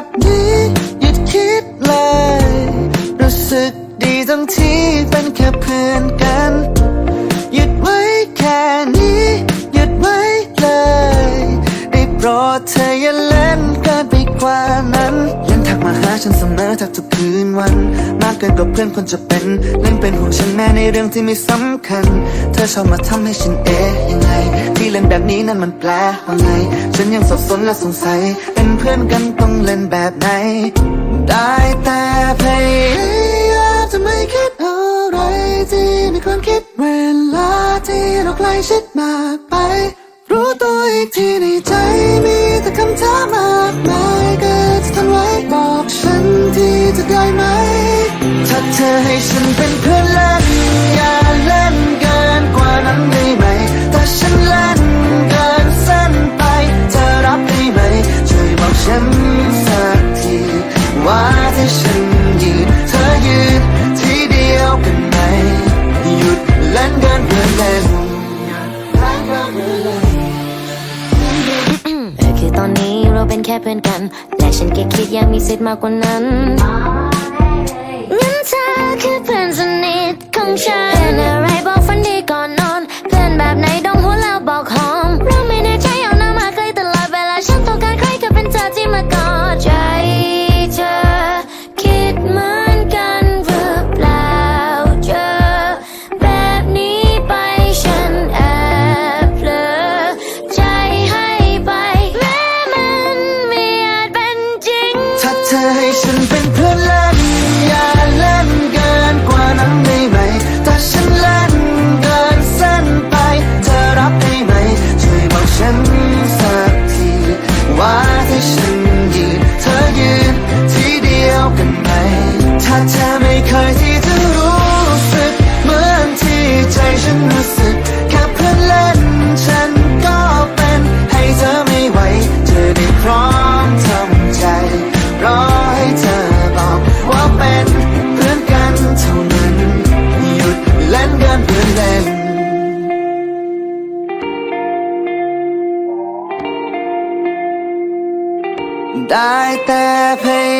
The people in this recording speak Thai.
me. กับเพื่อนคนจะเป็นเล่นเป็นห่วงฉันแม่ในเรื่องที่ไม่สำคัญ เธอชอบมาทำให้ฉันเอ๊ะยังไง ที่เล่นแบบนี้นั่นมันแปลว่าไง ฉันยังสับสนและสงสัย เป็นเพื่อนกันต้องเล่นแบบไหน ได้แต่พยายามจะไม่คิดอะไรที่ไม่ควรคิดเวลาที่เราใกล้ชิดมากไป รู้ตัวอีกทีในใจมีแต่คำ ฉันยืนเธอยืนที่เดียวกันไหมหยุดเล่นกันเพื่อนเล่นเออคือตอนนี้เราเป็นแค่เพื่อนกัน และฉันแค่คิดอยากมีสิทธิ์มากกว่านั้นงั้นเธอ เธอไม่เคยที่จะรู้สึก เหมือนที่ใจฉันรู้สึกแค่เพื่อนเล่นฉันก็เป็นให้เธอไม่ไหวเธอได้พร้อมทำใจ รอให้เธอบอกว่าเป็นเพื่อนกันเท่านั้นหยุดเล่นกันเพื่อนเล่นได้แต่พย